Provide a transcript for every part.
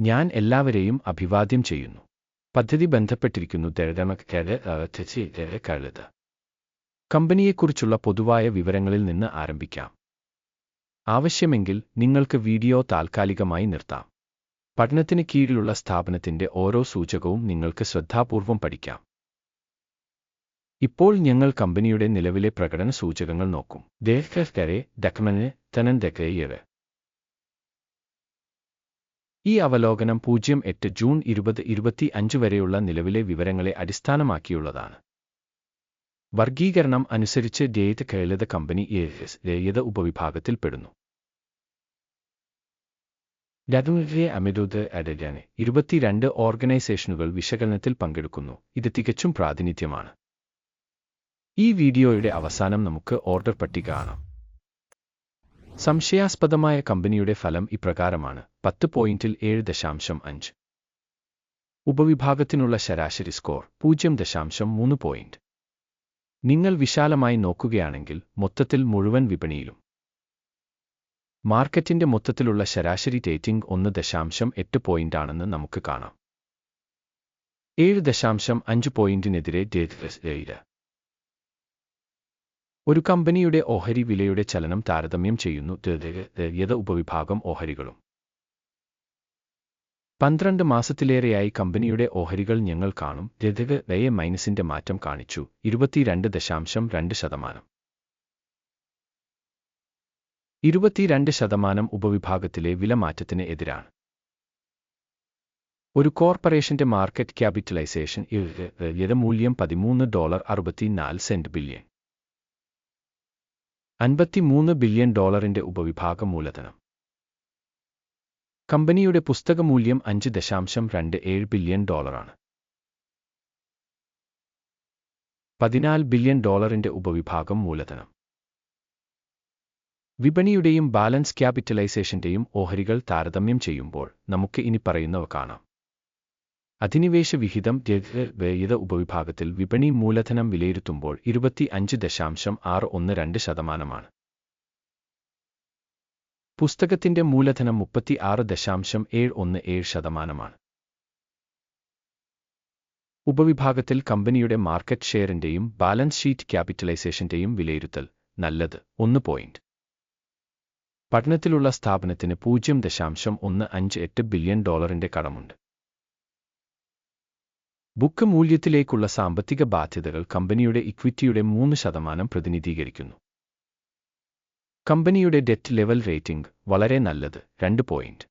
ഞാൻ എല്ലാവരെയും അഭിവാദ്യം ചെയ്യുന്നു. പദ്ധതി ബന്ധപ്പെട്ടിരിക്കുന്നു കഴുത. കമ്പനിയെക്കുറിച്ചുള്ള പൊതുവായ വിവരങ്ങളിൽ നിന്ന് ആരംഭിക്കാം. ആവശ്യമെങ്കിൽ നിങ്ങൾക്ക് വീഡിയോ താൽക്കാലികമായി നിർത്താം. പഠനത്തിന് കീഴിലുള്ള സ്ഥാപനത്തിന്റെ ഓരോ സൂചകവും നിങ്ങൾക്ക് ശ്രദ്ധാപൂർവം പഠിക്കാം. ഇപ്പോൾ ഞങ്ങൾ കമ്പനിയുടെ നിലവിലെ പ്രകടന സൂചകങ്ങൾ നോക്കും. ദേഹരെ തനൻ തനന്തകയറ് ഈ അവലോകനം പൂജ്യം എട്ട് ജൂൺ ഇരുപത് ഇരുപത്തി അഞ്ച് വരെയുള്ള നിലവിലെ വിവരങ്ങളെ അടിസ്ഥാനമാക്കിയുള്ളതാണ്. വർഗീകരണം അനുസരിച്ച് ഡേറ്റ് കേളിത കമ്പനി രേയത ഉപവിഭാഗത്തിൽപ്പെടുന്നു രതുവിലെ അമിരുദ് അഡജാന് ഇരുപത്തിരണ്ട് ഓർഗനൈസേഷനുകൾ വിശകലനത്തിൽ പങ്കെടുക്കുന്നു. ഇത് തികച്ചും പ്രാതിനിധ്യമാണ്. ഈ വീഡിയോയുടെ അവസാനം നമുക്ക് ഓർഡർ പട്ടിക കാണാം. സംശയാസ്പദമായ കമ്പനിയുടെ ഫലം ഇപ്രകാരമാണ്. പത്ത് പോയിന്റിൽ ഏഴ് ദശാംശം അഞ്ച്. ഉപവിഭാഗത്തിനുള്ള ശരാശരി സ്കോർ പൂജ്യം ദശാംശം മൂന്ന് പോയിന്റ്. നിങ്ങൾ വിശാലമായി നോക്കുകയാണെങ്കിൽ മൊത്തത്തിൽ മുഴുവൻ വിപണിയിലും. മാർക്കറ്റിന്റെ മൊത്തത്തിലുള്ള ശരാശരി റേറ്റിംഗ് ഒന്ന് ദശാംശം എട്ട് പോയിന്റാണെന്ന് നമുക്ക് കാണാം. ഏഴ് ദശാംശം അഞ്ച് പോയിന്റിനെതിരെ ഡേറ്റ് ഒരു കമ്പനിയുടെ ഓഹരി വിലയുടെ ചലനം താരതമ്യം ചെയ്യുന്നു യത ഉപവിഭാഗം ഓഹരികളും. പന്ത്രണ്ട് മാസത്തിലേറെയായി കമ്പനിയുടെ ഓഹരികൾ ഞങ്ങൾ കാണും. രഥക വ്യയ മൈനസിന്റെ മാറ്റം കാണിച്ചു. ഇരുപത്തിരണ്ട് ദശാംശം രണ്ട് ശതമാനം. ഇരുപത്തിരണ്ട് ശതമാനം ഉപവിഭാഗത്തിലെ വിലമാറ്റത്തിന് എതിരാണ്. ഒരു കോർപ്പറേഷന്റെ മാർക്കറ്റ് ക്യാപിറ്റലൈസേഷൻ മൂല്യം പതിമൂന്ന് ഡോളർ അറുപത്തിനാല് സെന്റ് ബില്യൺ. അൻപത്തിമൂന്ന് ബില്യൺ ഡോളറിന്റെ ഉപവിഭാഗ മൂലധനം കമ്പനിയുടെ പുസ്തകമൂല്യം അഞ്ച് ദശാംശം രണ്ട് ഏഴ് ബില്യൺ ഡോളറാണ്. പതിനാല് ബില്യൺ ഡോളറിന്റെ ഉപവിഭാഗം മൂലധനം. വിപണിയുടെയും ബാലൻസ് ക്യാപിറ്റലൈസേഷന്റെയും ഓഹരികൾ താരതമ്യം ചെയ്യുമ്പോൾ നമുക്ക് ഇനി പറയുന്നവ കാണാം. അധിനിവേശ വിഹിതം വ്യയത ഉപവിഭാഗത്തിൽ വിപണി മൂലധനം വിലയിരുത്തുമ്പോൾ ഇരുപത്തി അഞ്ച് ദശാംശം ആറ് ഒന്ന് രണ്ട് ശതമാനമാണ്. പുസ്തകത്തിന്റെ മൂലധനം മുപ്പത്തി ആറ് ദശാംശം ഏഴ് ഒന്ന് ഏഴ് ശതമാനമാണ്. ഉപവിഭാഗത്തിൽ കമ്പനിയുടെ മാർക്കറ്റ് ഷെയറിന്റെയും ബാലൻസ് ഷീറ്റ് ക്യാപിറ്റലൈസേഷന്റെയും വിലയിരുത്തൽ നല്ലത് ഒന്ന് പോയിന്റ്. പഠനത്തിലുള്ള സ്ഥാപനത്തിന് പൂജ്യം ദശാംശം ഒന്ന് അഞ്ച് എട്ട് ബില്യൺ ഡോളറിന്റെ കടമുണ്ട്. ബുക്ക് മൂല്യത്തിലേക്കുള്ള സാമ്പത്തിക ബാധ്യതകൾ കമ്പനിയുടെ ഇക്വിറ്റിയുടെ മൂന്ന് ശതമാനം പ്രതിനിധീകരിക്കുന്നു. കമ്പനിയുടെ ഡെറ്റ് ലെവൽ റേറ്റിംഗ് വളരെ നല്ലത് രണ്ട് പോയിന്റ്.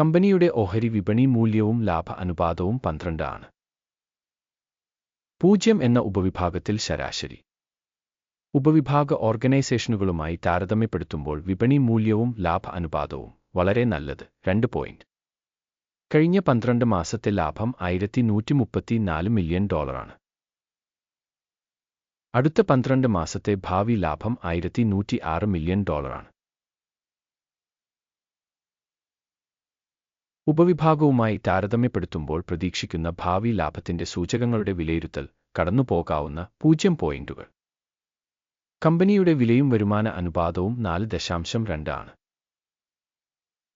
കമ്പനിയുടെ ഓഹരി വിപണി മൂല്യവും ലാഭ അനുപാതവും പന്ത്രണ്ട് ആണ്. പൂജ്യം എന്ന ഉപവിഭാഗത്തിൽ ശരാശരി. ഉപവിഭാഗ ഓർഗനൈസേഷനുകളുമായി താരതമ്യപ്പെടുത്തുമ്പോൾ വിപണി മൂല്യവും ലാഭ അനുപാതവും വളരെ നല്ലത് രണ്ട് പോയിന്റ്. കഴിഞ്ഞ പന്ത്രണ്ട് മാസത്തെ ലാഭം ആയിരത്തി നൂറ്റി മുപ്പത്തി നാല് മില്യൺ ഡോളറാണ്. അടുത്ത പന്ത്രണ്ട് മാസത്തെ ഭാവി ലാഭം ആയിരത്തി നൂറ്റി ആറ് മില്യൺ ഡോളറാണ്. ഉപവിഭാഗവുമായി താരതമ്യപ്പെടുത്തുമ്പോൾ പ്രതീക്ഷിക്കുന്ന ഭാവി ലാഭത്തിന്റെ സൂചകങ്ങളുടെ വിലയിരുത്തൽ കടന്നുപോകാവുന്ന പൂജ്യം പോയിന്റുകൾ. കമ്പനിയുടെ വിലയും വരുമാന അനുപാതവും നാല് ദശാംശം രണ്ട് ആണ്.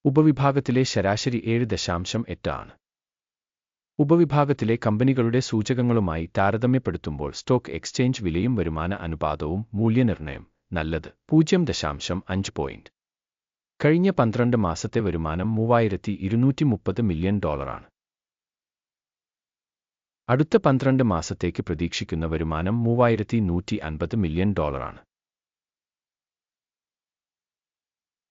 ഉപവിഭാഗത്തിലെ ശരാശരി ഏഴ് ദശാംശം എട്ട് ആണ്. ഉപവിഭാഗത്തിലെ കമ്പനികളുടെ സൂചകങ്ങളുമായി താരതമ്യപ്പെടുത്തുമ്പോൾ സ്റ്റോക്ക് എക്സ്ചേഞ്ച് വിലയും വരുമാന അനുപാതവും മൂല്യനിർണയം നല്ലത് പൂജ്യം ദശാംശം അഞ്ച് പോയിന്റ് കഴിഞ്ഞ പന്ത്രണ്ട് മാസത്തെ വരുമാനം മൂവായിരത്തി ഇരുന്നൂറ്റി മുപ്പത് മില്യൺ ഡോളറാണ് അടുത്ത പന്ത്രണ്ട് മാസത്തേക്ക് പ്രതീക്ഷിക്കുന്ന വരുമാനം മൂവായിരത്തി നൂറ്റി അൻപത് മില്യൺ ഡോളറാണ്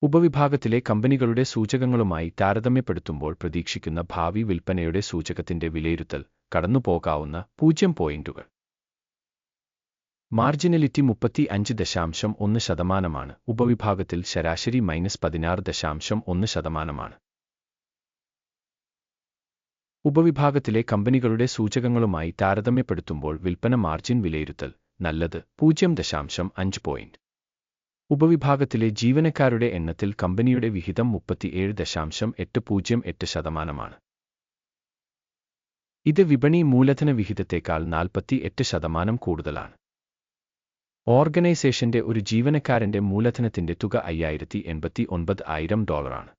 ഉപവിഭാഗത്തിലെ കമ്പനികളുടെ സൂചകങ്ങളുമായി താരതമ്യപ്പെടുത്തുമ്പോൾ പ്രതീക്ഷിക്കുന്ന ഭാവി വിൽപ്പനയുടെ സൂചകത്തിന്റെ വിലയിരുത്തൽ കടന്നുപോകാവുന്ന പൂജ്യം പോയിന്റുകൾ. മാർജിനലിറ്റി മുപ്പത്തി അഞ്ച് ദശാംശം ഒന്ന് ശതമാനമാണ്. ഉപവിഭാഗത്തിൽ ശരാശരി മൈനസ് പതിനാറ് ദശാംശം ഒന്ന് ശതമാനമാണ്. ഉപവിഭാഗത്തിലെ കമ്പനികളുടെ സൂചകങ്ങളുമായി താരതമ്യപ്പെടുത്തുമ്പോൾ വിൽപ്പന മാർജിൻ വിലയിരുത്തൽ നല്ലത് പൂജ്യം ദശാംശം അഞ്ച് പോയിന്റ്. ഉപവിഭാഗത്തിലെ ജീവനക്കാരുടെ എണ്ണത്തിൽ കമ്പനിയുടെ വിഹിതം മുപ്പത്തിയേഴ് ദശാംശം എട്ട് പൂജ്യം എട്ട് ശതമാനമാണ്. ഇത് വിപണി മൂലധന വിഹിതത്തേക്കാൾ നാൽപ്പത്തി എട്ട് ശതമാനം കൂടുതലാണ്. ഓർഗനൈസേഷന്റെ ഒരു ജീവനക്കാരന്റെ മൂലധനത്തിന്റെ തുക അയ്യായിരത്തി എൺപത്തി ഒൻപത് ആയിരം ഡോളറാണ്.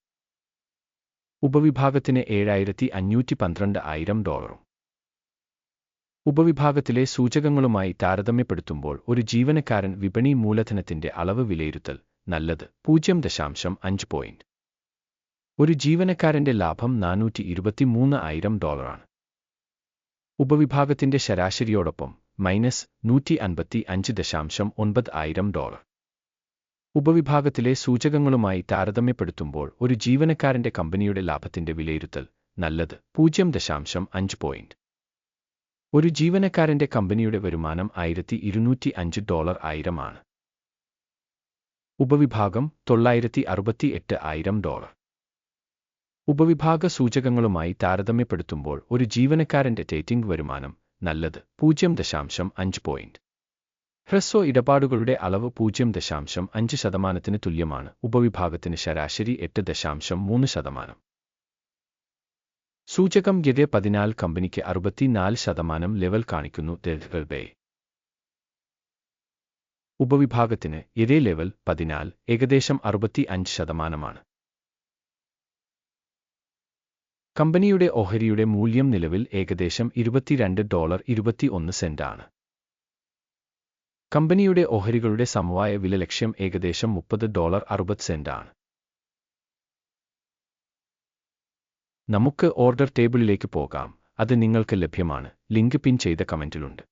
ഉപവിഭാഗത്തിന് ഏഴായിരത്തി അഞ്ഞൂറ്റി പന്ത്രണ്ട് ആയിരം ഡോളറും. ഉപവിഭാഗത്തിലെ സൂചകങ്ങളുമായി താരതമ്യപ്പെടുത്തുമ്പോൾ ഒരു ജീവനക്കാരൻ വിപണി മൂലധനത്തിന്റെ അളവ് വിലയിരുത്തൽ നല്ലത്. പൂജ്യം ദശാംശം അഞ്ച് പോയിന്റ് ഒരു ജീവനക്കാരന്റെ ലാഭം നാനൂറ്റി ഇരുപത്തിമൂന്ന് ആയിരം ഡോളറാണ്. ഉപവിഭാഗത്തിന്റെ ശരാശരിയോടൊപ്പം മൈനസ് നൂറ്റി അൻപത്തി അഞ്ച് ദശാംശം ഒൻപത് ആയിരം ഡോളർ. ഉപവിഭാഗത്തിലെ സൂചകങ്ങളുമായി താരതമ്യപ്പെടുത്തുമ്പോൾ ഒരു ജീവനക്കാരന്റെ കമ്പനിയുടെ ലാഭത്തിന്റെ വിലയിരുത്തൽ നല്ലത്. പൂജ്യം ദശാംശം അഞ്ച് പോയിന്റ് ഒരു ജീവനക്കാരന്റെ കമ്പനിയുടെ വരുമാനം ആയിരത്തി ഇരുന്നൂറ്റി അഞ്ച് ഡോളർ ആയിരമാണ്. ഉപവിഭാഗം തൊള്ളായിരത്തി അറുപത്തി എട്ട് ആയിരം ഡോളർ. ഉപവിഭാഗ സൂചകങ്ങളുമായി താരതമ്യപ്പെടുത്തുമ്പോൾ ഒരു ജീവനക്കാരന്റെ ടേറ്റിംഗ് വരുമാനം നല്ലത് പൂജ്യം ദശാംശം അഞ്ച് പോയിന്റ് ഹ്രസ്വ ഇടപാടുകളുടെ അളവ് പൂജ്യം ദശാംശം അഞ്ച് ശതമാനത്തിന് തുല്യമാണ്. ഉപവിഭാഗത്തിന് ശരാശരി എട്ട് ദശാംശം മൂന്ന് ശതമാനം. സൂചകം ഗിരെ പതിനാല് കമ്പനിക്ക് അറുപത്തിനാല് ശതമാനം ലെവൽ കാണിക്കുന്നു ബേ. ഉപവിഭാഗത്തിന് ഇതേ ലെവൽ പതിനാല് ഏകദേശം അറുപത്തി അഞ്ച് ശതമാനമാണ്. കമ്പനിയുടെ ഓഹരിയുടെ മൂല്യം നിലവിൽ ഏകദേശം ഇരുപത്തിരണ്ട് ഡോളർ ഇരുപത്തിയൊന്ന് സെന്റാണ്. കമ്പനിയുടെ ഓഹരികളുടെ സമവായ വില ലക്ഷ്യം ഏകദേശം മുപ്പത് ഡോളർ അറുപത് സെന്റാണ്. നമുക്ക് ഓർഡർ ടേബിളിലേക്ക് പോകാം. അത് നിങ്ങൾക്ക് ലഭ്യമാണ്. ലിങ്ക് പിൻ ചെയ്ത കമന്റിലുണ്ട്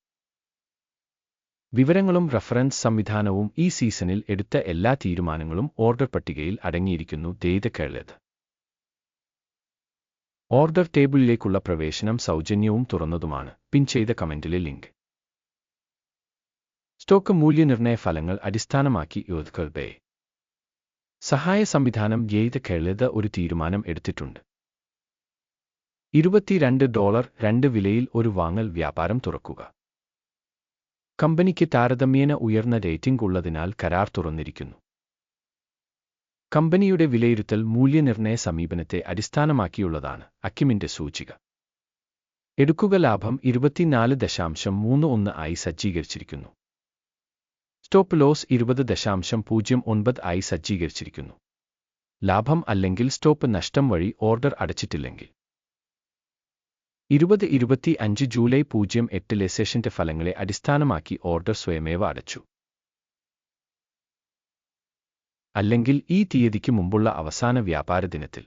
വിവരങ്ങളും റഫറൻസ് സംവിധാനവും ഈ സീസണിൽ എടുത്ത എല്ലാ തീരുമാനങ്ങളും ഓർഡർ പട്ടികയിൽ അടങ്ങിയിരിക്കുന്നു. ദൈത കേളത് ഓർഡർ ടേബിളിലേക്കുള്ള പ്രവേശനം സൗജന്യവും തുറന്നതുമാണ്. പിൻ ചെയ്ത കമന്റിലെ ലിങ്ക്. സ്റ്റോക്ക് മൂല്യനിർണയ ഫലങ്ങൾ അടിസ്ഥാനമാക്കി യോധകൾ ബേ സഹായ സംവിധാനം ഗെയ്ത കേളത ഒരു തീരുമാനം എടുത്തിട്ടുണ്ട്. ഇരുപത്തിരണ്ട് ഡോളർ രണ്ട് വിലയിൽ ഒരു വാങ്ങൽ വ്യാപാരം തുറക്കുക. കമ്പനിക്ക് താരതമ്യേന ഉയർന്ന റേറ്റിംഗ് ഉള്ളതിനാൽ കരാർ തുറന്നിരിക്കുന്നു. കമ്പനിയുടെ വിലയിരുത്തൽ മൂല്യനിർണയ സമീപനത്തെ അടിസ്ഥാനമാക്കിയുള്ളതാണ് അക്കിമിന്റെ സൂചിക. എടുക്കുക ലാഭം ഇരുപത്തിനാല് ദശാംശം മൂന്ന് ഒന്ന് ആയി സജ്ജീകരിച്ചിരിക്കുന്നു. സ്റ്റോപ്പ് ലോസ് ഇരുപത് ദശാംശം പൂജ്യം ഒൻപത് ആയി സജ്ജീകരിച്ചിരിക്കുന്നു. ലാഭം അല്ലെങ്കിൽ സ്റ്റോപ്പ് നഷ്ടം വഴി ഓർഡർ അടച്ചിട്ടില്ലെങ്കിൽ. ഇരുപത് ഇരുപത്തി അഞ്ച് ജൂലൈ പൂജ്യം എട്ടിലെ സെഷന്റെ ഫലങ്ങളെ അടിസ്ഥാനമാക്കി ഓർഡർ സ്വയമേവ അടച്ചു. അല്ലെങ്കിൽ ഈ തീയതിക്ക് മുമ്പുള്ള അവസാന വ്യാപാര ദിനത്തിൽ.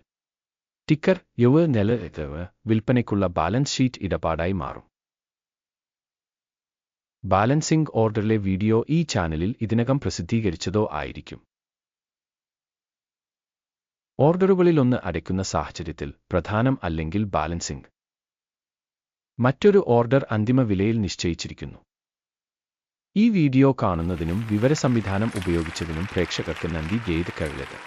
ടിക്കർ യുവ നില വിൽപ്പനയ്ക്കുള്ള ബാലൻസ് ഷീറ്റ് ഇടപാടായി മാറും. ബാലൻസിംഗ് ഓർഡറിലെ വീഡിയോ ഈ ചാനലിൽ ഇതിനകം പ്രസിദ്ധീകരിച്ചതോ ആയിരിക്കും. ഓർഡറുകളിലൊന്ന് അടയ്ക്കുന്ന സാഹചര്യത്തിൽ പ്രധാനം അല്ലെങ്കിൽ ബാലൻസിംഗ്. മറ്റൊരു ഓർഡർ അന്തിമ വിലയിൽ നിശ്ചയിച്ചിരിക്കുന്നു. ഈ വീഡിയോ കാണുന്നതിനും വിവര സംവിധാനം ഉപയോഗിച്ചതിനും പ്രേക്ഷകർക്ക് നന്ദി ഗെയ്ത് കഴിയത്